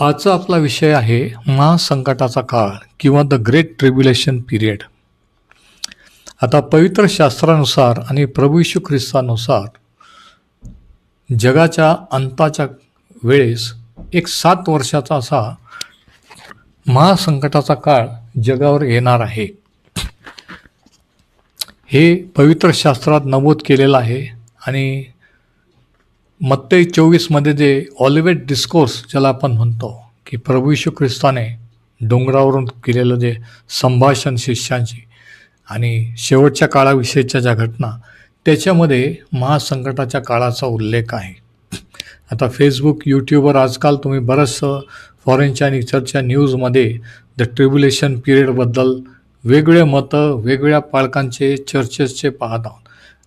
आजचा आपला विषय आहे महासंकटाचा काळ किंवा द ग्रेट ट्रिब्युलेशन पिरियड आता पवित्र शास्त्रानुसार आणि प्रभू ख्रिस्तानुसार जगाच्या अंताच्या वेळेस एक सात वर्षाचा असा महासंकटाचा काळ जगावर येणार आहे. हे पवित्र शास्त्रात नमूद केलेलं आहे आणि मत्ते चोवीसमध्ये जे ऑलिवेट डिस्कोर्स ज्याला आपण म्हणतो की प्रभू यशू ख्रिस्ताने डोंगरावरून केलेलं जे संभाषण शिष्यांची आणि शेवटच्या काळाविषयीच्या ज्या घटना त्याच्यामध्ये महासंकटाच्या काळाचा उल्लेख आहे. आता फेसबुक यूट्यूबवर आजकाल तुम्ही बरंचसं फॉरेनच्या आणि इतरच्या न्यूजमध्ये द ट्रिब्युलेशन पिरियडबद्दल वेगळे मतं वेगळ्या पालकांचे चर्चेसचे पाहत आहोत.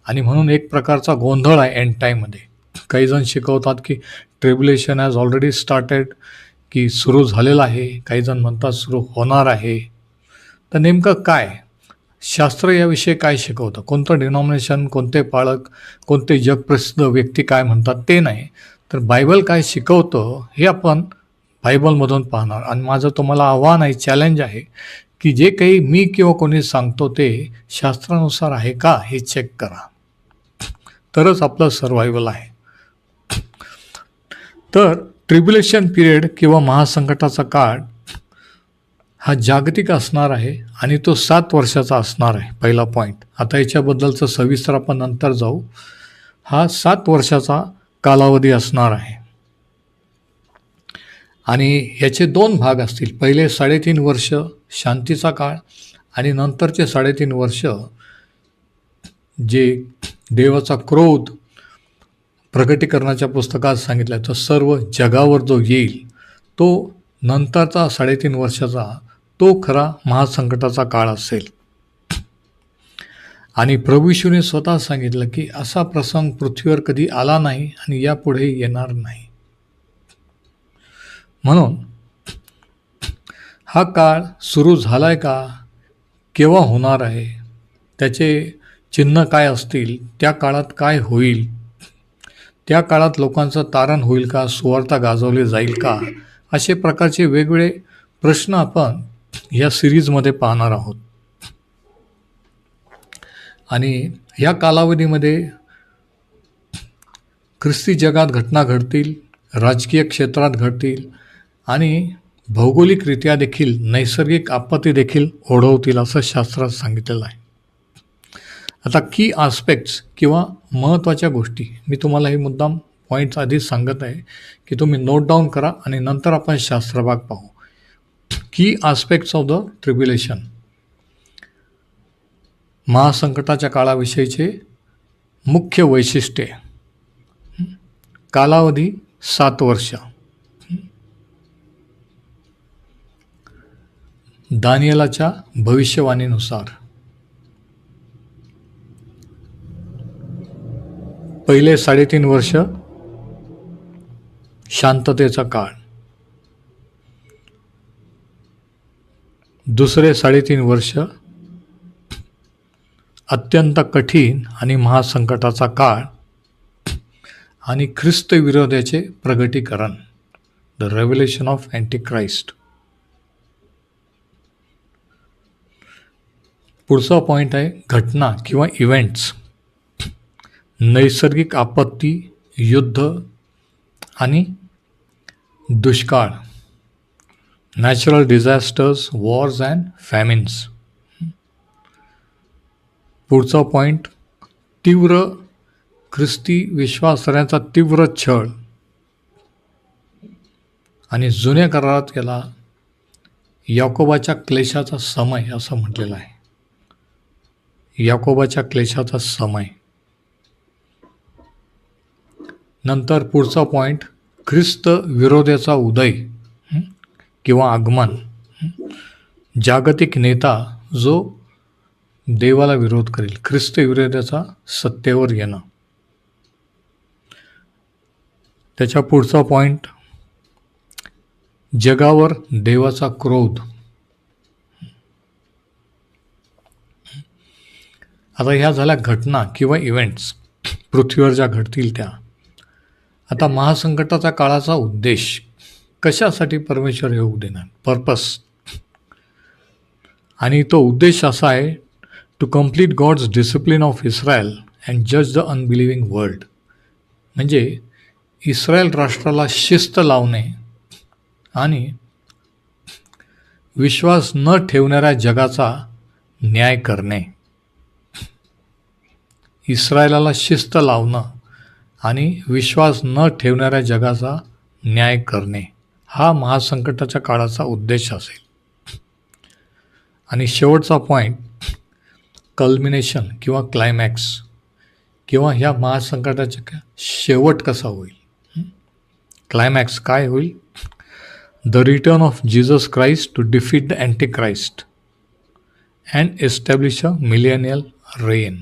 आणि म्हणून एक प्रकारचा गोंधळ आहे एंड टाईममध्ये काही जण शिकवतात की ट्रिब्युलेशन हॅज ऑलरेडी स्टार्टेड की सुरू झालेलं आहे. काही जण म्हणतात सुरू होणार आहे. तर नेमकं काय? शास्त्र याविषयी काय शिकवतं? कोणतं डिनॉमिनेशन कोणते पाळक कोणते जगप्रसिद्ध व्यक्ती काय म्हणतात ते नाही. तर बायबल काय शिकवतं हे आपण बायबलमधून पाहणार. आणि माझं तुम्हाला आव्हान आहे चॅलेंज आहे की जे काही मी किंवा कोणी सांगतो ते शास्त्रानुसार आहे का हे चेक करा. तरच आपलं सर्वायवल आहे. तर ट्रिब्युलेशन पिरियड किंवा महासंकटाचा काळ हा जागतिक असणार आहे आणि तो सात वर्षाचा असणार आहे. पहिला पॉईंट आता याच्याबद्दलचं सविस्तर आपण नंतर जाऊ. हा सात वर्षाचा कालावधी असणार आहे. आणि याचे दोन भाग असतील. पहिले साडेतीन वर्ष शांतीचा काळ आणि नंतरचे साडेतीन वर्ष जे देवाचा क्रोध प्रकटीकरणाच्या पुस्तकात सांगितलं तर सर्व जगावर जो येईल तो नंतरचा साडेतीन वर्षाचा तो खरा महासंकटाचा काळ असेल. आणि प्रभूशूने स्वतः सांगितलं की असा प्रसंग पृथ्वीवर कधी आला नाही आणि यापुढे येणार नाही. म्हणून हा काळ सुरू झाला आहे का? केव्हा होणार आहे? त्याचे चिन्ह काय असतील? त्या काळात काय होईल? त्या काळात लोकांचं तारण होईल का सुवार्ता गाजवली जाईल का असे प्रकारचे वेगवेगळे प्रश्न आपण या सिरीजमध्ये पाहणार आहोत. आणि या कालावधीमध्ये ख्रिस्ती जगात घटना घडतील राजकीय क्षेत्रात घडतील आणि भौगोलिकरित्या देखील नैसर्गिक आपत्ती देखील ओढवतील असं शास्त्रात सांगितलेलं आहे. आता की आस्पेक्ट्स किंवा महत्त्वाच्या गोष्टी. मी तुम्हाला हे मुद्दाम पॉईंट्स आधीच सांगत आहे की तुम्ही नोट डाऊन करा आणि नंतर आपण शास्त्रभाग पाहू. की आस्पेक्ट्स ऑफ द ट्रिब्युलेशन महासंकटाच्या काळाविषयीचे मुख्य वैशिष्ट्ये. कालावधी सात वर्ष. दानियलाच्या भविष्यवाणीनुसार. पहिले साडेतीन वर्ष शांततेचा काळ. दुसरे साडेतीन वर्ष अत्यंत कठीण आणि महासंकटाचा काळ आणि ख्रिस्त विरोधाचे प्रगटीकरण. The revelation of anti Christ पुढचा पॉईंट आहे घटना किंवा इव्हेंट्स नैसर्गिक आपत्ती युद्ध आणि दुष्काळ. Natural disasters wars and famines पुढचा पॉईंट तीव्र ख्रिस्ती विश्वासऱ्यांचा तीव्र छळ. आणि जुन्या करारात याला याकोबाच्या क्लेशाचा समय असं म्हटलेलं आहे. याकोबाच्या क्लेशाचा समय. नंतर पुढचा पॉईंट ख्रिस्त विरोधाचा उदय किंवा आगमन. जागतिक नेता जो देवाला विरोध करेल ख्रिस्त विरोधाचा सत्तेवर येणं. त्याच्या पुढचा पॉईंट जगावर देवाचा क्रोध. आता ह्या झाल्या घटना किंवा इव्हेंट्स पृथ्वीवर ज्या घडतील त्या. आता महासंकटाचा काळाचा उद्देश कशासाठी परमेश्वर येऊ देणार? पर्पस आणि तो उद्देश असा आहे to complete God's discipline of Israel and जज द अनबिलिव्हिंग वर्ल्ड म्हणजे इस्रायल राष्ट्राला शिस्त लावणे आणि विश्वास न ठेवणाऱ्या जगाचा न्याय करणे. इस्रायलाला शिस्त लावणं आणि विश्वास न ठेवणाऱ्या जगाचा न्याय करणे हा महासंकटाच्या काळाचा उद्देश असेल. आणि शेवटचा पॉईंट कल्मिनेशन किंवा क्लायमॅक्स किंवा ह्या महासंकटाचा शेवट कसा होईल? क्लायमॅक्स काय होईल? The return of Jesus Christ to defeat the anti Christ and establish a millennial reign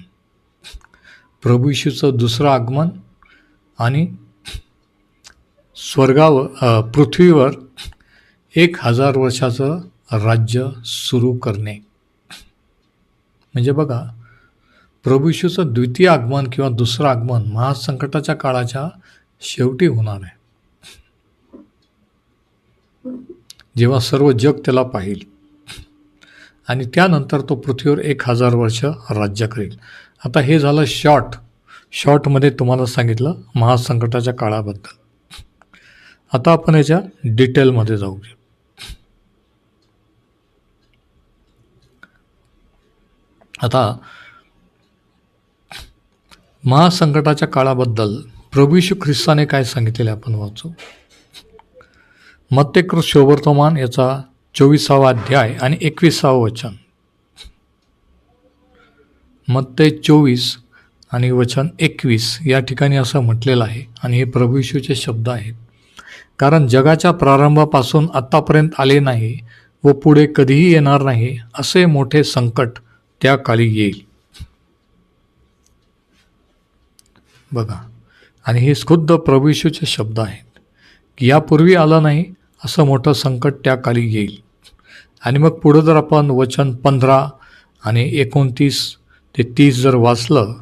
प्रभू येशूचं दुसरं आगमन आणि स्वर्गावर पृथ्वीवर एक हजार वर्षाचं राज्य सुरू करणे. म्हणजे बघा प्रभूशूचं द्वितीय आगमन किंवा दुसरं आगमन महासंकटाच्या काळाच्या शेवटी होणार आहे. जेव्हा सर्व जग त्याला पाहिल. आणि त्यानंतर तो पृथ्वीवर एक हजार वर्ष राज्य करेल. आता हे झालं शॉर्ट शॉर्टमध्ये तुम्हाला सांगितलं महासंकटाच्या काळाबद्दल. आता आपण याच्या डिटेलमध्ये जाऊ आता महासंकटाच्या काळाबद्दल प्रभूशू ख्रिस्ताने काय सांगितलेले आपण वाचू. मत्यकृत शोभर्तमान याचा चोवीसावा अध्याय आणि एकविसावं वचन. मत्ते चोवीस आणि वचन एकवीस या ठिकाणी असं म्हटलेलं आहे. आणि हे प्रभू शब्द आहेत. कारण जगाच्या प्रारंभापासून आत्तापर्यंत आले नाही व पुढे कधीही येणार नाही असे मोठे संकट त्या काळी येईल. बघा आणि हे खुद्द प्रभू शब्द आहेत. की यापूर्वी आलं नाही असं मोठं संकट त्या काळी येईल. आणि मग पुढं जर आपण वचन पंधरा आणि एकोणतीस ते तीस जर वाचलं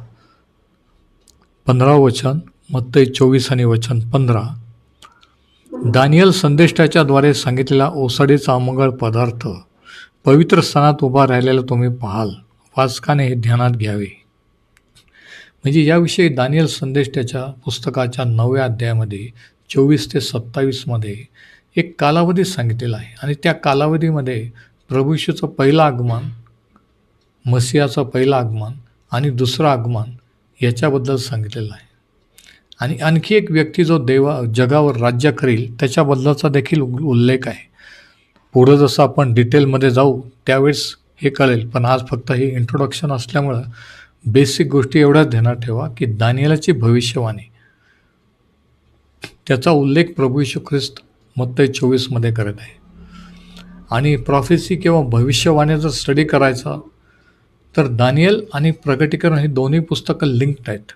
पंधरा वचन मत्तय चोवीस आणि वचन पंधरा. दानियल संदेष्टाच्याद्वारे सांगितलेला ओसाडीचा अमंगळ पदार्थ पवित्र स्थानात उभा राहिलेला तुम्ही पाहाल. वाचकाने हे ध्यानात घ्यावे. म्हणजे याविषयी दानियल संदेष्टाच्या पुस्तकाच्या नवव्या अध्यायामध्ये चोवीस ते सत्तावीसमध्ये एक कालावधी सांगितलेला आहे. आणि त्या कालावधीमध्ये प्रभूषूचं पहिलं आगमन मसियाचं पहिलं आगमन आणि दुसरं आगमन याच्याबद्दल सांगितलेलं आहे. आणि आणखी एक व्यक्ती जो देवा जगावर राज्य करील त्याच्याबद्दलचा देखील उल्लेख आहे. पुढं जसं आपण डिटेलमध्ये जाऊ त्यावेळेस हे कळेल. पण आज फक्त हे इंट्रोडक्शन असल्यामुळं बेसिक गोष्टी एवढ्याच ध्यानात ठेवा की दानियालाची भविष्यवाणी. त्याचा उल्लेख प्रभू यशू ख्रिस्त मत्तय चोवीसमध्ये करत आहे. आणि प्रॉफेसी किंवा भविष्यवाणीचा स्टडी करायचा तर दानियल आणि प्रगटीकरण ही दोन्ही पुस्तकं लिंक्ड आहेत.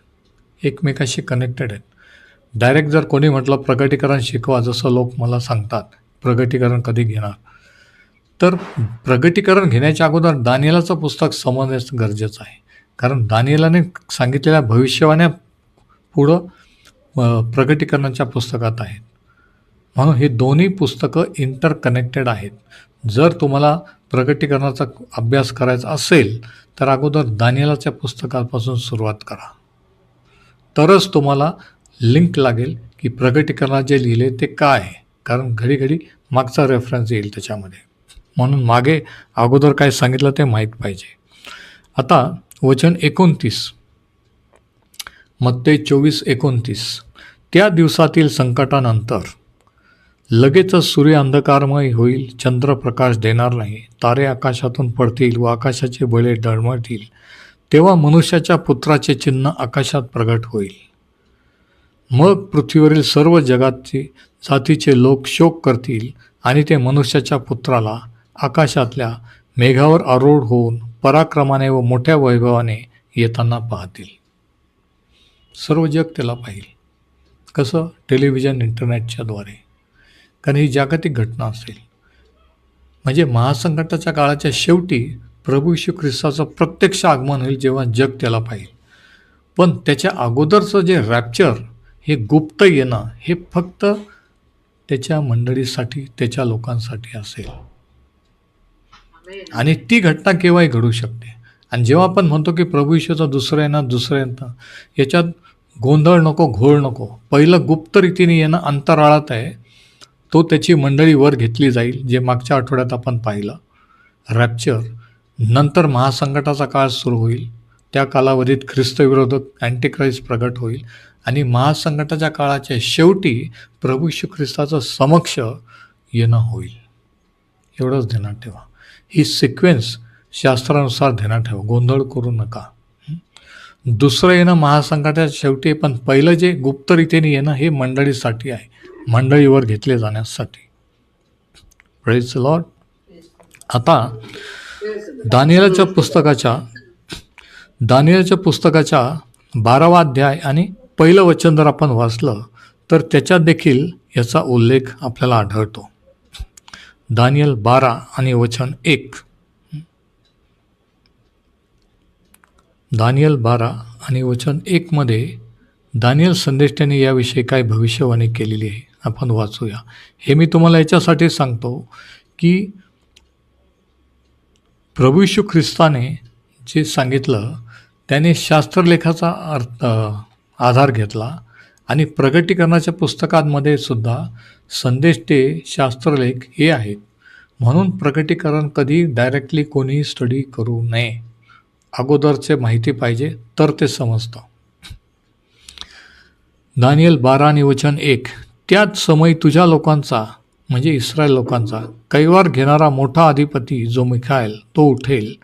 एकमेकाशी कनेक्टेड आहेत. डायरेक्ट जर कोणी म्हटलं प्रगटीकरण शिकवा जसं लोक मला सांगतात प्रगटीकरण कधी घेणार? तर प्रगटीकरण घेण्याच्या अगोदर दानियलाचं पुस्तक समजण्याचं गरजेचं आहे. कारण दानियलाने सांगितलेल्या भविष्यवाण्या पुढं प्रगटीकरणाच्या पुस्तकात आहेत. म्हणून हे दोन्ही पुस्तकं इंटरकनेक्टेड आहेत. जर तुम्हाला प्रगटीकरणाचा अभ्यास करायचा असेल तर अगोदर दानियालाच्या पुस्तकापासून सुरुवात करा. तरच तुम्हाला लिंक लागेल की प्रगटीकरणात जे लिहिले ते काय आहे. कारण घडी घडी मागचा रेफरन्स येईल त्याच्यामध्ये. म्हणून मागे अगोदर काय सांगितलं ते माहीत पाहिजे. आता वचन एकोणतीस. मत्ते चोवीस एकोणतीस. त्या दिवसातील संकटानंतर लगेचच सूर्य अंधकारमय होईल चंद्र प्रकाश देणार नाही तारे आकाशातून पडतील व आकाशाचे बळे डळमळतील तेव्हा मनुष्याच्या पुत्राचे चिन्ह आकाशात प्रगट होईल. मग पृथ्वीवरील सर्व जगाचे जातीचे लोक शोक करतील आणि ते मनुष्याच्या पुत्राला आकाशातल्या मेघावर आरूढ होऊन पराक्रमाने व मोठ्या वैभवाने येताना पाहतील. सर्व जग त्याला पाहिल. कसं? टेलिव्हिजन इंटरनेटच्याद्वारे कारण ही जागतिक घटना असेल. म्हणजे महासंकटाच्या काळाच्या शेवटी प्रभू श्री ख्रिस्ताचं प्रत्यक्ष आगमन होईल जेव्हा जग त्याला पाहिजे पण त्याच्या अगोदरचं जे रॅप्चर हे गुप्त येणं हे फक्त त्याच्या मंडळीसाठी त्याच्या लोकांसाठी असेल. आणि ती घटना केव्हाही घडू शकते. आणि जेव्हा आपण म्हणतो की प्रभू ईश्वरचा दुसरं येणं दुसरं येणं याच्यात गोंधळ नको घोळ नको. पहिलं गुप्त रीतीने येणं अंतराळात आहे. तो त्याची मंडळी वर घेतली जाईल जे मागच्या आठवड्यात आपण पाहिलं. रॅप्चर नंतर महासंकटाचा काळ सुरू होईल. त्या कालावधीत ख्रिस्तविरोधक अँटीक्राईस्ट प्रगट होईल. आणि महासंकटाच्या काळाच्या शेवटी प्रभू श्री ख्रिस्ताचं समक्ष येणं होईल. एवढंच ध्यानात ठेवा. ही सिक्वेन्स शास्त्रानुसार ध्यानात ठेवा. गोंधळ करू नका. दुसरं येणं महासंकटाच्या शेवटी पण पहिलं जे गुप्तरीतीने येणं हे मंडळीसाठी आहे. मंडळीवर घेतले जाण्यासाठी. प्रेज लॉर्ड आता दानियलाच्या पुस्तकाच्या दानियलच्या पुस्तकाच्या बारावा अध्याय आणि पहिलं वचन जर आपण वाचलं तर त्याच्यात देखील याचा उल्लेख आपल्याला आढळतो. दानियल बारा आणि वचन एक. दानियल बारा आणि वचन एकमध्ये दानियल संदेष्टाने याविषयी काय भविष्यवाणी केलेली आहे. आपण वाचूया. हे मी तुम्हाला याच्यासाठी सांगतो की प्रभू ख्रिस्ताने जे सांगितलं त्याने शास्त्रलेखाचा अर्थ आधार घेतला आणि प्रगटीकरणाच्या पुस्तकांमध्ये सुद्धा संदेश ते शास्त्रलेख हे आहेत. म्हणून प्रगटीकरण कधी डायरेक्टली कोणीही स्टडी करू नये. अगोदरचे माहिती पाहिजे तर ते समजतं. दानियल बारा आणि वचन एक. त्याच समय तुझ्या लोकांचा म्हणजे इस्रायल लोकांचा. कैवार घेणारा मोठा अधिपती जो मिखायल तो उठेल.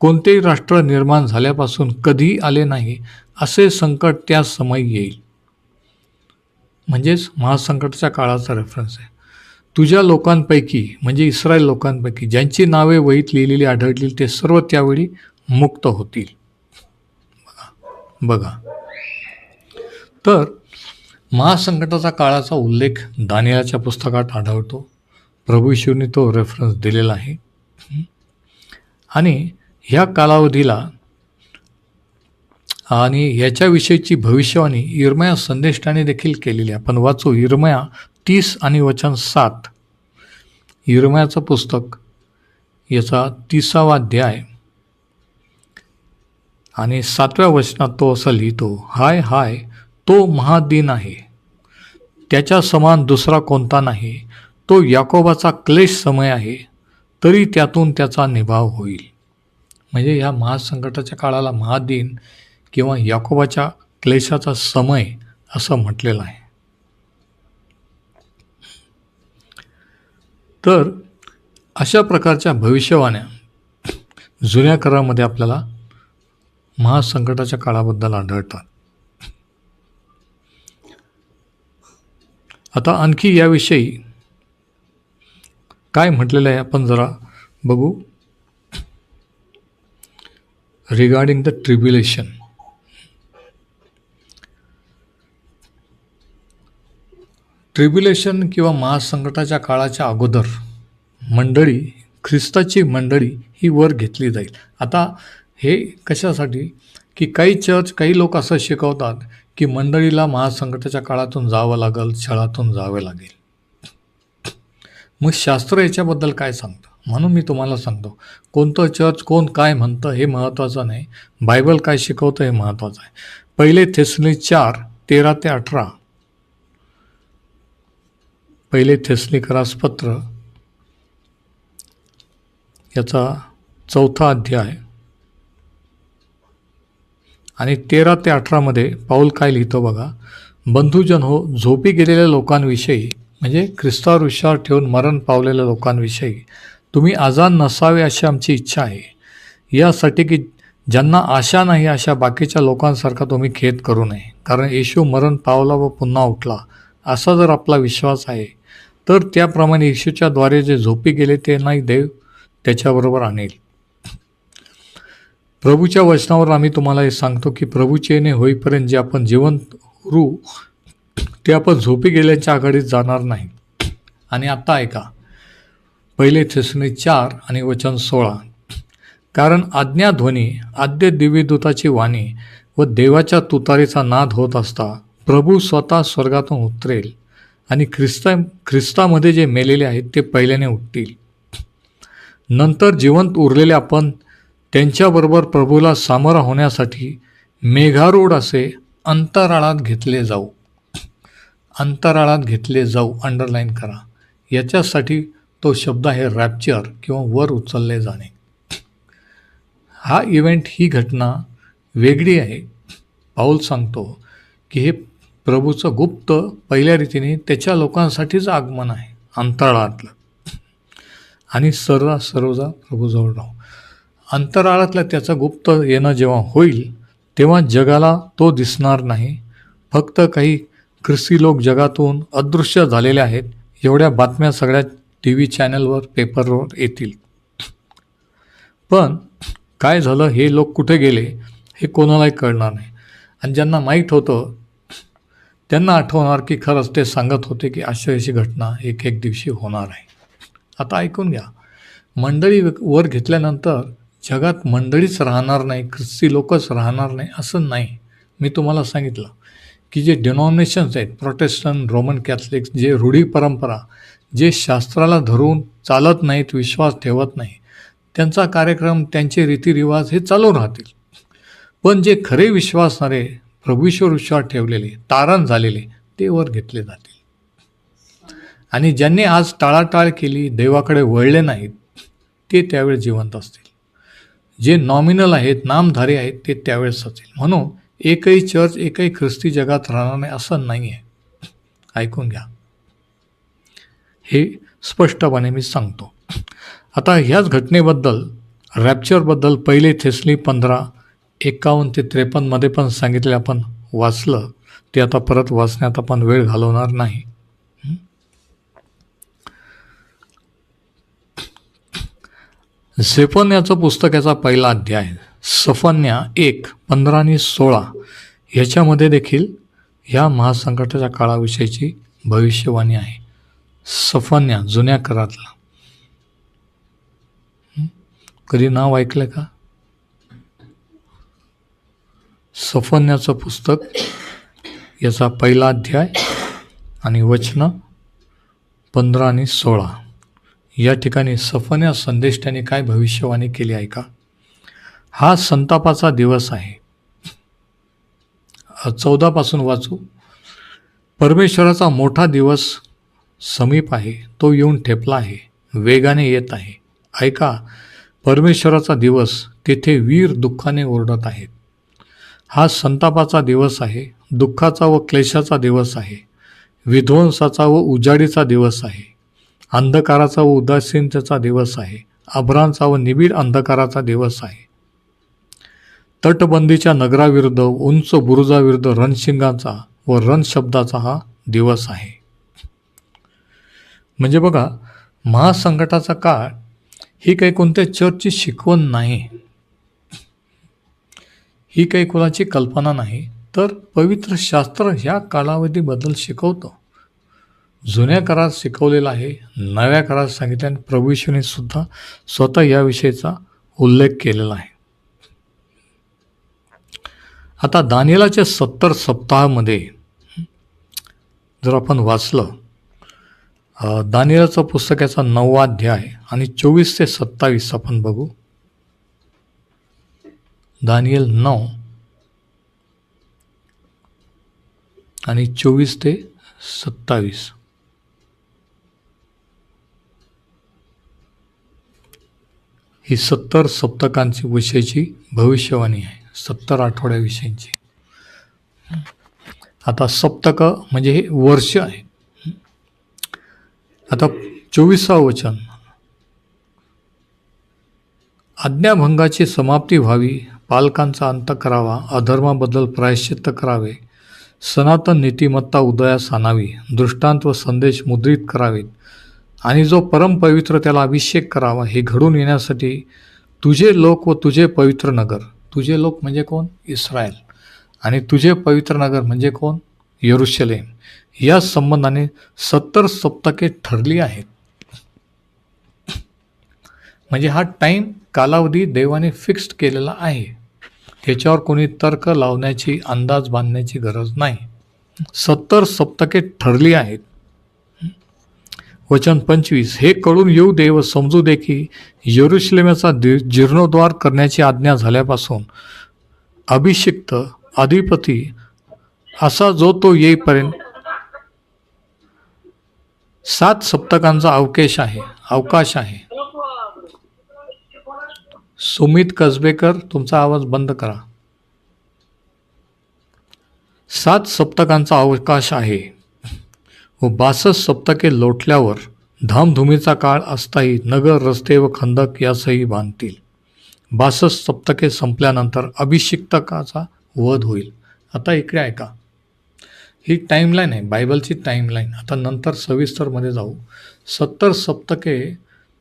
कोणतेही राष्ट्र निर्माण झाल्यापासून कधी आले नाही असे संकट त्या समय येईल. म्हणजेच महासंकटाच्या काळाचा रेफरन्स आहे. तुझ्या लोकांपैकी म्हणजे इस्रायल लोकांपैकी ज्यांची नावे वहीत लिहिलेली आढळली ते सर्व त्यावेळी मुक्त होतील. बघा. बघा. तर महासंकटाचा काळाचा उल्लेख दानियाच्या पुस्तकात आढळतो. प्रभू शिवने तो रेफरन्स दिलेला आहे. आणि ह्या कालावधीला आणि याच्याविषयीची भविष्यवाणी इरमया संदेष्टाने देखील केलेली आहे. आपण वाचू इरमया तीस आणि वचन सात. इरमयाचं पुस्तक याचा तिसावा अध्याय. आणि सातव्या वचनात तो असं लिहितो हाय हाय तो महादिन आहे. त्याच्या समान दुसरा कोणता नाही. तो याकोबाचा क्लेश समय आहे. तरी त्यातून त्याचा निभाव होईल. म्हणजे ह्या महासंकटाच्या काळाला महादिन किंवा याकोबाच्या क्लेशाचा समय असं म्हटलेलं आहे. तर अशा प्रकारच्या भविष्यवाण्या जुन्या करामध्ये आपल्याला महासंकटाच्या काळाबद्दल आढळतात. आता आणखी याविषयी काय म्हटलेलं आहे आपण जरा बघू. रिगार्डिंग द ट्रिब्युलेशन ट्रिब्युलेशन किंवा महासंकटाच्या काळाच्या अगोदर मंडळी ख्रिस्ताची मंडळी ही वर घेतली जाईल. आता हे कशासाठी? की काही चर्च काही लोक असं शिकवतात की मंडळीला महासंकटाच्या काळातून जावं लागेल छळातून जावे लागेल. मग शास्त्र याच्याबद्दल काय सांगतं? म्हणून मी तुम्हाला सांगतो कोणतं चर्च कोण काय म्हणतं हे महत्त्वाचं नाही. बायबल काय शिकवतं हे महत्त्वाचं आहे. पहिले थेसली चार तेरा ते अठरा. पहिले थेसली करासपत्र याचा चौथा अध्याय. आणि तेरा ते अठरामध्ये पाऊल काय लिहितो बघा? बंधुजन हो झोपी गेलेल्या लोकांविषयी म्हणजे ख्रिस्तावर विश्वास ठेवून मरण पावलेल्या लोकांविषयी तुम्ही आजान नसावे अशी आमची इच्छा आहे. यासाठी की ज्यांना आशा नाही अशा बाकीच्या लोकांसारखा तुम्ही खेद करू नये. कारण येशू मरण पावला व पुन्हा उठला असा जर आपला विश्वास आहे तर त्याप्रमाणे येशूच्या द्वारे जे झोपी गेले ते नाही देव त्याच्याबरोबर आणेल. प्रभूच्या वचनावर आम्ही तुम्हाला हे सांगतो की प्रभूचे येणे होईपर्यंत जे आपण जिवंत रू ते आपण झोपी गेल्याच्या आघाडीत जाणार नाही. आणि आत्ता ऐका पहिले थेसने चार आणि वचन सोळा. कारण आज्ञाध्वनी आद्य दिव्यदूताची वाणी व देवाच्या तुतारीचा नाद होत असता प्रभू स्वतः स्वर्गातून उतरेल आणि ख्रिस्ता ख्रिस्तामध्ये जे मेलेले आहेत ते पहिल्याने उठतील. नंतर जिवंत उरलेले आपण त्यांच्याबरोबर प्रभूला सामोरा होण्यासाठी मेघारूढ असे अंतराळात घेतले जाऊ. अंतराळात घेतले जाऊ अंडरलाईन करा. याच्यासाठी तो शब्द आहे रॅप्चर किंवा वर उचलले जाणे. हा इव्हेंट ही घटना वेगळी आहे. पाऊल सांगतो की हे प्रभूचं गुप्त पहिल्या रीतीने त्याच्या लोकांसाठीच आगमन आहे अंतराळातलं. आणि सर्व सर्वजा प्रभूजवळ राहू. अंतराळातल्या त्याचं गुप्त येणं जेव्हा होईल तेव्हा जगाला तो दिसणार नाही. फक्त काही ख्रिस्ती लोक जगातून अदृश्य झालेले आहेत एवढ्या बातम्या सगळ्या टी व्ही चॅनलवर पेपरवर येतील. पण काय झालं हे लोक कुठे गेले हे कोणालाही कळणार नाही. आणि ज्यांना माहीत होतं त्यांना आठवणार की खरंच ते सांगत होते की अशी अशी घटना एक एक दिवशी होणार आहे. आता ऐकून घ्या. मंडळी वर घेतल्यानंतर जगात मंडळीच राहणार नाही ख्रिस्ती लोकच राहणार नाही असं नाही. मी तुम्हाला सांगितलं की जे डिनॉमिनेशन्स आहेत प्रोटेस्टंट रोमन कॅथलिक्स जे रूढी परंपरा जे शास्त्राला धरून चालत नाहीत विश्वास ठेवत नाही त्यांचा कार्यक्रम त्यांचे रीतिरिवाज हे चालू राहतील. पण जे खरे विश्वासणारे प्रभूश्वर विश्वास ठेवलेले तारण झालेले ते वर घेतले जातील. आणि ज्यांनी आज टाळाटाळ केली देवाकडे वळले नाहीत ते त्यावेळी जिवंत असतील. जे नॉमिनल आहेत नामधारी आहेत ते त्यावेळेस असतील म्हणून एकही चर्च एकही ख्रिस्ती जगात राहणार नाही असं नाही आहे ऐकून घ्या. हे स्पष्टपणे मी सांगतो. आता ह्याच घटनेबद्दल रॅप्चरबद्दल पहिले थेसली पंधरा एकावन्न ते त्रेपन्नमध्ये पण सांगितले आपण वाचलं. ते आता परत वाचण्यात आपण वेळ घालवणार नाही. सेफन्याचं पुस्तक याचा पहिला अध्याय सफन्या एक पंधरा आणि सोळा ह्याच्यामध्ये देखील ह्या महासंकटाच्या काळाविषयीची भविष्यवाणी आहे. सफन्या जुन्या करातला. कधी नाव ऐकलं का? सफन्याचं पुस्तक याचा पहिला अध्याय आणि वचनं पंधरा आणि सोळा. या ठिकाणी सफन्या संदेश त्याने काय भविष्यवाणी केली आहे का? हा संतापाचा दिवस आहे. चौदापासून वाचू. परमेश्वराचा मोठा दिवस समीप आहे. तो येऊन ठेपला आहे. वेगाने येत आहे. ऐका परमेश्वराचा दिवस तेथे वीर दुःखाने ओरडत आहेत हा संतापाचा दिवस आहे. दुःखाचा व क्लेशाचा दिवस आहे. विध्वंसाचा व उजाडीचा दिवस आहे. अंधकाराचा व उदासीनतेचा दिवस आहे. अभ्रांचा व निबिड अंधकाराचा दिवस आहे. तटबंदीच्या नगराविरुद्ध उंच बुरुजाविरुद्ध रणशिंगाचा व रण शब्दाचा हा दिवस आहे. म्हणजे बघा महासंकटाचा काळ ही काही कोणत्या चर्चची शिकवण नाही. ही काही कोणाची कल्पना नाही. तर पवित्र शास्त्र ह्या कालावधीबद्दल शिकवतं. जुन्या करात शिकवलेला आहे नव्या करात सांगितल्या आणि प्रभूषणे सुद्धा स्वतः याविषयीचा उल्लेख केलेला आहे. आता दानिलाच्या सत्तर सप्ताहामध्ये जर आपण वाचलं दानिलाचं पुस्तकाचा नववा अध्याय आणि चोवीस ते सत्तावीस आपण बघू. दानियल नऊ आणि चोवीस ते सत्तावीस. ही सत्तर सप्तकांची विषयीची भविष्यवाणी आहे सत्तर आठवड्याविषयीची आता सप्तक म्हणजे हे वर्ष आहे. आता चोवीसावं वचन. आज्ञाभंगाची समाप्ती व्हावी पालकांचा अंत करावा अधर्माबद्दल प्रायश्चित्त करावे सनातन नीतिमत्ता उदयास आणावी दृष्टांत व संदेश मुद्रित करावेत आणि जो परमपवित्र त्याला अभिषेक करावा हे घडून येण्यासाठी तुझे लोक व तुझे पवित्र नगर. तुझे लोक म्हणजे कोण? इस्रायल. आणि तुझे पवित्र नगर म्हणजे कोण? यरुशलेम. या संबंधाने सत्तर सप्तके ठरली आहेत. म्हणजे हा टाईम कालावधी देवाने फिक्स्ड केलेला आहे. ह्याच्यावर कोणी तर्क लावण्याची अंदाज बांधण्याची गरज नाही. सत्तर सप्तके ठरली आहेत. वचन पंचवीस. हे कळून येऊ दे व समजू दे की युरुश्लेमेचा दि- जीर्णोद्वार करण्याची आज्ञा झाल्यापासून अभिषिक्त अधिपती असा जो तो येईपर्यंत सात सप्तकांचा अवकाश आहे अवकाश आहे. सुमित कसबेकर तुमचा आवाज बंद करा. सात सप्तकांचा अवकाश आहे. व बासष्ट सप्तके लोटल्यावर धामधुमीचा काळ असताही नगर रस्ते व खंदक यासही बांधतील. बासष्ट सप्तके संपल्यानंतर अभिषिक्तकाचा वध होईल. आता इकडे ऐका. ही टाईमलाईन आहे बायबलची टाईमलाईन आता नंतर सविस्तरमध्ये जाऊ. सत्तर सप्तके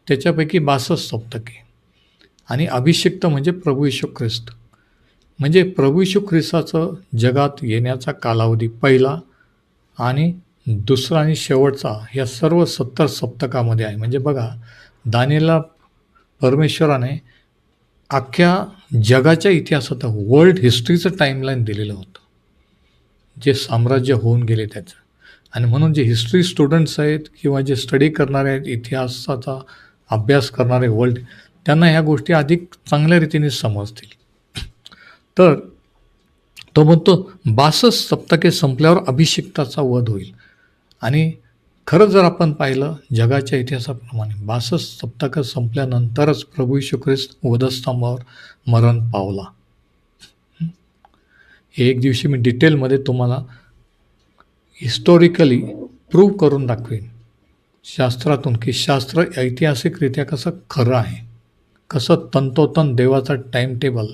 त्याच्यापैकी बासष्ट सप्तके. आणि अभिषिक्त म्हणजे प्रभू यशू ख्रिस्त. म्हणजे प्रभू यशू ख्रिस्ताचं जगात येण्याचा कालावधी पहिला आणि दुसरा आणि शेवटचा या सर्व सत्तर सप्तकामध्ये आहे. म्हणजे बघा दानिला परमेश्वराने अख्ख्या जगाच्या इतिहासात वर्ल्ड हिस्ट्रीचं टाईमलाईन दिलेलं होतं. जे साम्राज्य होऊन गेले त्याचं. आणि म्हणून जे हिस्ट्री स्टुडंट्स आहेत किंवा जे स्टडी करणारे आहेत इतिहासाचा अभ्यास करणारे वर्ल्ड त्यांना ह्या गोष्टी अधिक चांगल्या रीतीने समजतील. तर तो म्हणतो बासष्ट सप्तके संपल्यावर अभिषिक्ताचा वध होईल. आणि खरं जर आपण पाहिलं जगाच्या इतिहासाप्रमाणे बासष्ट सप्तकं संपल्यानंतरच प्रभू यशू ख्रिस्त वधस्तंभावर मरण पावला. हे एक दिवशी मी डिटेलमध्ये तुम्हाला हिस्टॉरिकली प्रूव्ह करून दाखवेन. शास्त्रातून की शास्त्र ऐतिहासिकरित्या कसं खरं आहे. कसं तंतोतंत देवाचा टाईम टेबल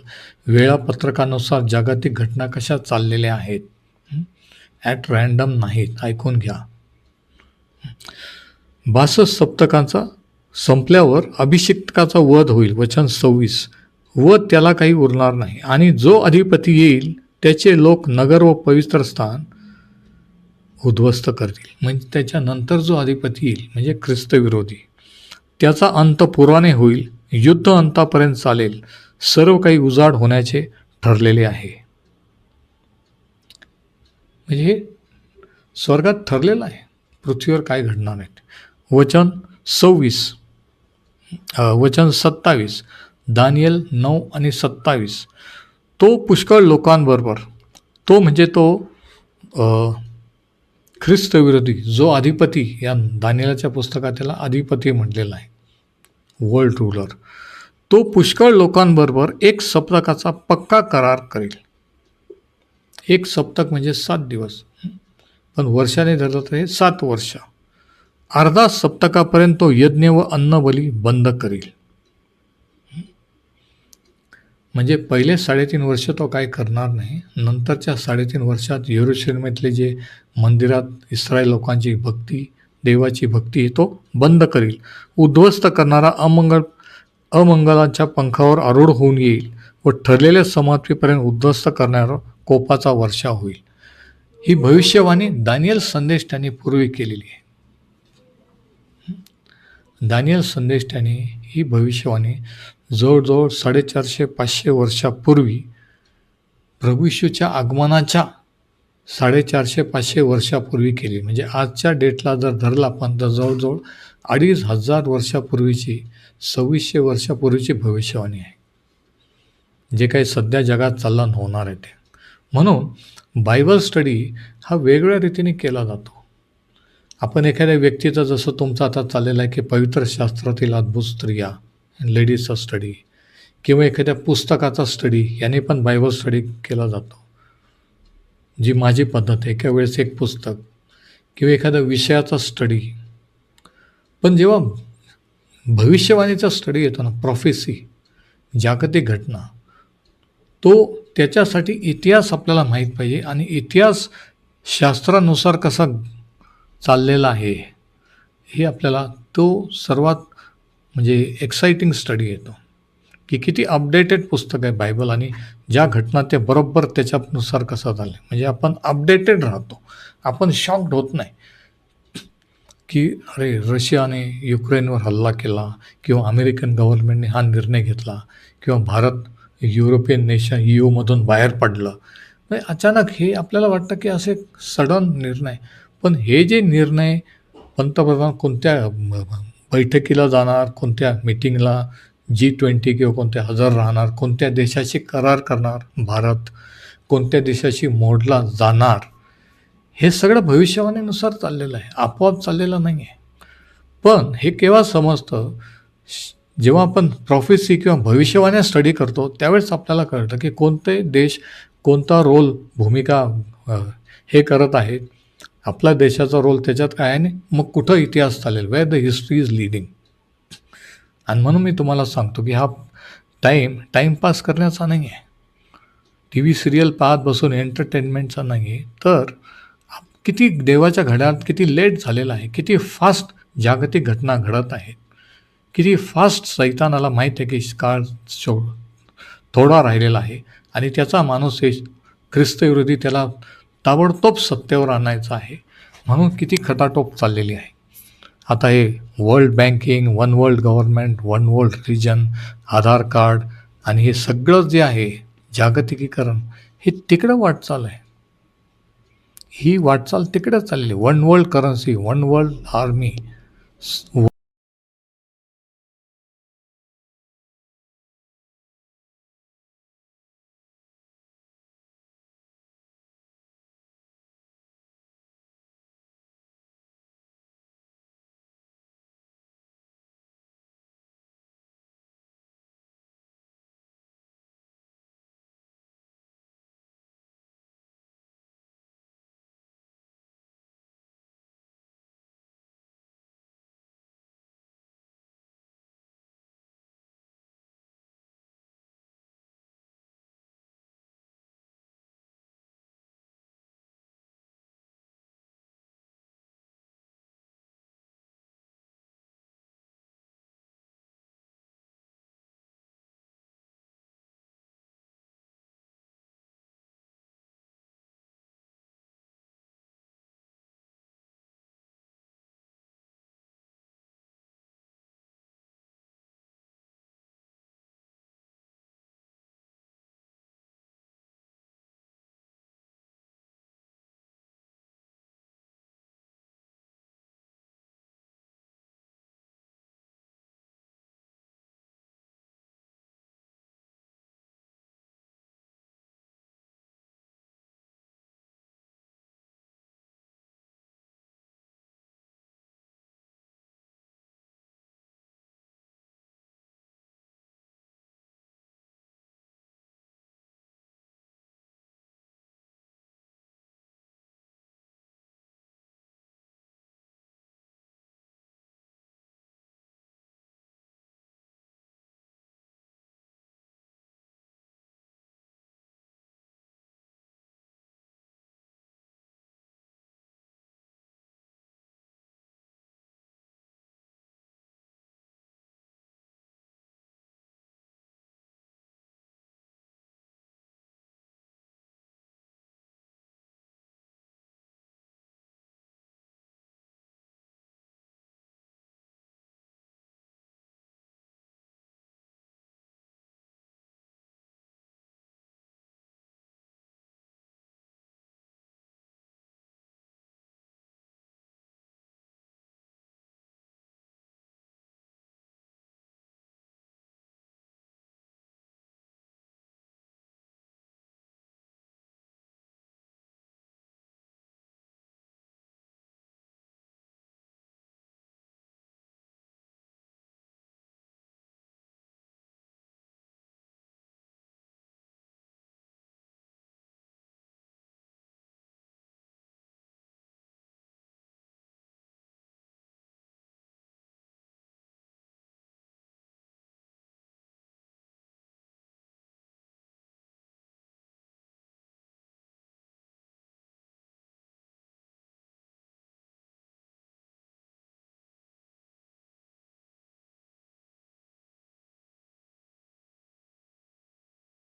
वेळापत्रकानुसार जागतिक घटना कशा चाललेल्या आहेत. ॲट रँडम नाहीत ऐकून घ्या. बासष्ट सप्तकांचा संपल्यावर अभिषिक्तकाचा वध होईल वचन सव्वीस. व त्याला काही उरणार नाही. आणि जो अधिपती येईल त्याचे लोक नगर व पवित्र स्थान उद्ध्वस्त करतील. म्हणजे त्याच्यानंतर जो अधिपती येईल म्हणजे ख्रिस्तविरोधी त्याचा अंत पुराने होईल युद्ध अंतापर्यंत चालेल सर्व काही उजाड होण्याचे ठरलेले आहे. म्हणजे हे स्वर्गात ठरलेलं आहे. पृथ्वीवर काय घडणार आहेत वचन सव्वीस वचन सत्तावीस दानियल नऊ आणि सत्तावीस. तो पुष्कळ लोकांबरोबर तो म्हणजे तो ख्रिस्तविरोधी जो अधिपती या दानियलाच्या पुस्तकात त्याला अधिपती म्हटलेला आहे वर्ल्ड रुलर तो पुष्कळ लोकांबरोबर एक सप्तकाचा पक्का करार करेल. एक सप्तक म्हणजे सात दिवस. पण वर्षाने धरलं तर हे सात वर्ष. अर्धा सप्तकापर्यंत तो यज्ञ व अन्नबली बंद करील. म्हणजे पहिले साडेतीन वर्ष तो काय करणार नाही. नंतरच्या साडेतीन वर्षात येरुशलेमेतले जे मंदिरात इस्रायल लोकांची भक्ती देवाची भक्ती तो बंद करील. उद्ध्वस्त करणारा अमंगल अमंगलांच्या पंखावर आरूढ होऊन येईल व ठरलेल्या समाप्तीपर्यंत उद्ध्वस्त करणारा कोपाचा वर्षा होईल. ही भविष्यवाणी दानियल संदेश त्यांनी पूर्वी केलेली आहे. दानियल संदेश त्यांनी ही भविष्यवाणी जवळजवळ साडेचारशे पाचशे वर्षापूर्वी प्रभूशूच्या आगमनाच्या साडेचारशे पाचशे वर्षापूर्वी केली. म्हणजे आजच्या डेटला जर धरला आपण तर जवळजवळ अडीच हजार वर्षापूर्वीची सव्वीसशे वर्षापूर्वीची भविष्यवाणी आहे. जे काही सध्या जगात चाललं होणार आहे ते. म्हणून बायबल स्टडी हा वेगळ्या रीतीने केला जातो. आपण एखाद्या व्यक्तीचं जसं तुमचं आता चाललेला आहे की पवित्र शास्त्रातील अद्भुत स्त्रिया लेडीजचा स्टडी किंवा एखाद्या पुस्तकाचा स्टडी याने पण बायबल स्टडी केला जातो. जी माझी पद्धत आहे एका वेळेस एक पुस्तक किंवा एखाद्या विषयाचा स्टडी पण जेव्हा भविष्यवाणीचा स्टडी येतो ना प्रॉफेसी जागतिक घटना तो त्याच्यासाठी इतिहास आपल्याला माहीत पाहिजे. आणि इतिहास शास्त्रानुसार कसा चाललेला आहे हे आपल्याला तो सर्वात म्हणजे एक्साइटिंग स्टडी येतो. की किती अपडेटेड पुस्तक आहे बायबल आणि ज्या घटना त्या बरोबर त्याच्यानुसार कसं झालं. म्हणजे आपण अपडेटेड राहतो. आपण शॉक्ड होत नाही. की अरे रशियाने युक्रेनवर हल्ला केला किंवा अमेरिकन गव्हर्नमेंटने हा निर्णय घेतला किंवा भारत युरोपियन नेशन यूमधून बाहेर पडलं. म्हणजे अचानक हे आपल्याला वाटतं की असे सडन निर्णय. पण हे जे निर्णय पंतप्रधान कोणत्या बैठकीला जाणार कोणत्या मिटिंगला जी ट्वेंटी किंवा कोणत्या हजर राहणार कोणत्या देशाशी करार करणार भारत कोणत्या देशाशी मोडला जाणार हे सगळं भविष्यवाणीनुसार चाललेलं आहे. आपोआप चाललेलं नाही आहे पण हे केव्हा समजतं? श- जेव्हा आपण प्रॉफेसी किंवा भविष्यवाण्या स्टडी करतो त्यावेळेस आपल्याला कळतं की कोणते देश कोणता रोल भूमिका हे करत आहेत आपल्या देशाचा रोल त्याच्यात काय आहे आणि मग कुठं इतिहास चालेल? Where the history is leading आणि म्हणून मी तुम्हाला सांगतो की हा टाईम टाईमपास करण्याचा नाही आहे टी व्ही सिरियल पाहत बसून एंटरटेनमेंटचा नाही आहे तर किती देवाच्या घड्यात किती लेट झालेला आहे किती फास्ट जागतिक घटना घडत आहेत. किती फास्ट सैतानाला माहीत आहे की काळ शो थोडा राहिलेला आहे. आणि त्याचा माणूस हे ख्रिस्तविरोधी त्याला ताबडतोब सत्तेवर आणायचा आहे. म्हणून किती खटाटोप चाललेली आहे. आता हे world banking one world government one world region Aadhaar card आणि हे सगळं जे आहे जागतिकीकरण हे तिकडं वाटचाल आहे. ही वाटचाल तिकडं चालली. One world currency one world army